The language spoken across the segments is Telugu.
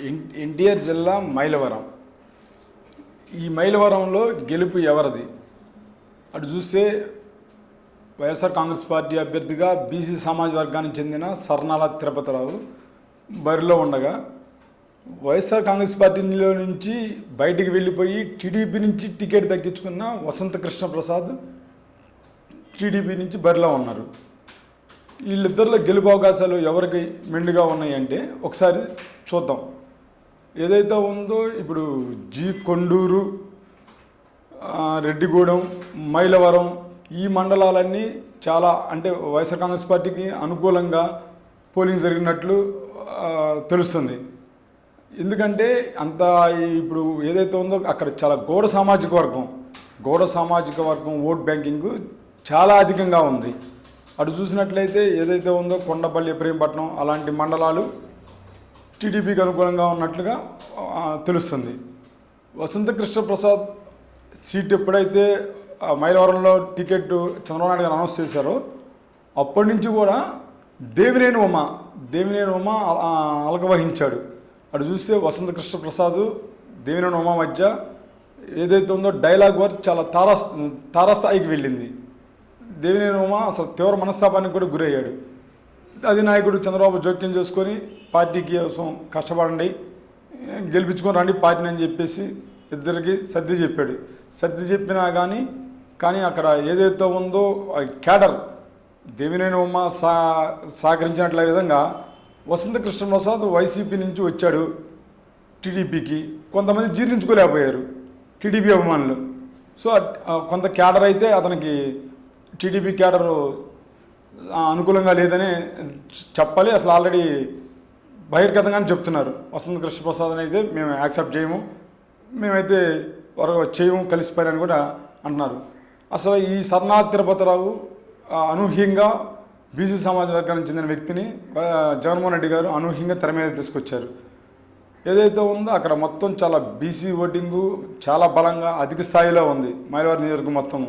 ఎన్- ఎన్టీఆర్ జిల్లా మైలవరం. ఈ మైలవరంలో గెలుపు ఎవరిది? అటు చూస్తే వైఎస్ఆర్ కాంగ్రెస్ పార్టీ అభ్యర్థిగా బీసీ సమాజ వర్గానికి చెందిన సర్నాల తిరుపతిరావు బరిలో ఉండగా వైఎస్ఆర్ కాంగ్రెస్ పార్టీలో నుంచి బయటికి వెళ్ళిపోయి టీడీపీ నుంచి టికెట్ దక్కించుకున్న వసంత కృష్ణ ప్రసాద్ టీడీపీ నుంచి బరిలో ఉన్నారు. వీళ్ళిద్దరిలో గెలుపు అవకాశాలు ఎవరికి మెండుగా ఉన్నాయంటే ఒకసారి చూద్దాం. ఏదైతే ఉందో ఇప్పుడు జీ కొండూరు రెడ్డిగూడెం మైలవరం ఈ మండలాలన్నీ చాలా అంటే వైఎస్ఆర్ కాంగ్రెస్ పార్టీకి అనుకూలంగా పోలింగ్ జరిగినట్లు తెలుస్తుంది. ఎందుకంటే అంత ఇప్పుడు ఏదైతే ఉందో అక్కడ చాలా గౌడ సామాజిక వర్గం గౌడ సామాజిక వర్గం ఓట్ బ్యాంకింగ్ చాలా అధికంగా ఉంది. అటు చూసినట్లయితే ఏదైతే ఉందో కొండపల్లి ప్రేమపట్నం అలాంటి మండలాలు టీడీపీకి అనుకూలంగా ఉన్నట్లుగా తెలుస్తుంది. వసంత కృష్ణ ప్రసాద్ సీట్ ఎప్పుడైతే మైలవరంలో టికెట్ చంద్రబాబు నాయుడు గారు అనౌన్స్ చేశారో అప్పటి నుంచి కూడా దేవినేని ఉమ దేవినేని ఉమ అలకవహించాడు అటు చూస్తే వసంత కృష్ణ ప్రసాద్ దేవినేని ఉమ మధ్య ఏదైతే ఉందో డైలాగ్ వర్క్ చాలా తారా తారాస్థాయికి వెళ్ళింది. దేవినేని ఉమ అసలు తీవ్ర మనస్తాపానికి కూడా గురయ్యాడు. అధినాయకుడు చంద్రబాబు జోక్యం చేసుకొని పార్టీకి కోసం కష్టపడండి గెలిపించుకొని రండి పార్టీని అని చెప్పేసి ఇద్దరికి సర్ది చెప్పాడు. సర్ది చెప్పినా కానీ కానీ అక్కడ ఏదైతే ఉందో క్యాడర్ దేవినేని ఉమ్మ సా సహకరించినట్ల విధంగా వసంత కృష్ణప్రసాద్ వైసీపీ నుంచి వచ్చాడు టీడీపీకి. కొంతమంది జీర్ణించుకోలేకపోయారు టీడీపీ అభిమానులు. సో కొంత క్యాడర్ అయితే అతనికి టీడీపీ క్యాడరు అనుకూలంగా లేదని చెప్పాలి. అసలు ఆల్రెడీ బహిర్గతంగానే చెప్తున్నారు. వసంత కృష్ణప్రసాద్ అయితే మేము యాక్సెప్ట్ చేయము. మేమైతే వరకు చేయము కలిసిపోయారని కూడా అంటున్నారు. అసలు ఈ సర్నాథ్ తిరుపతిరావు అనూహ్యంగా బీసీ సమాజ వర్గానికి చెందిన వ్యక్తిని జగన్మోహన్ రెడ్డి గారు అనూహ్యంగా తెర మీద తీసుకొచ్చారు. ఏదైతే ఉందో అక్కడ మొత్తం చాలా బీసీ ఓటింగు చాలా బలంగా అధిక స్థాయిలో ఉంది. మైలవారి నియోజకవర్గం మొత్తము.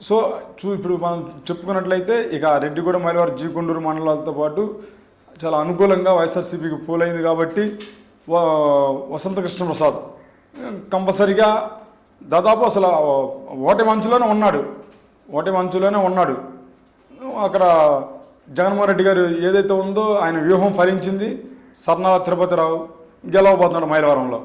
సో చూ ఇప్పుడు మనం చెప్పుకున్నట్లయితే ఇక రెడ్డిగూడ జీ గుండూరు మండలాలతో పాటు చాలా అనుకూలంగా వైఎస్ఆర్సీపీకి పోలైంది కాబట్టి వసంత కృష్ణ ప్రసాద్ కంపల్సరిగా దాదాపు అసలు ఓటమి అంచులోనే ఉన్నాడు. ఓటమి అంచులోనే ఉన్నాడు. అక్కడ జగన్మోహన్ రెడ్డి గారు ఏదైతే ఉందో ఆయన వ్యూహం ఫలించింది. సర్నాల తిరుపతిరావు గెలవబోతున్నాడు మైలవరంలో.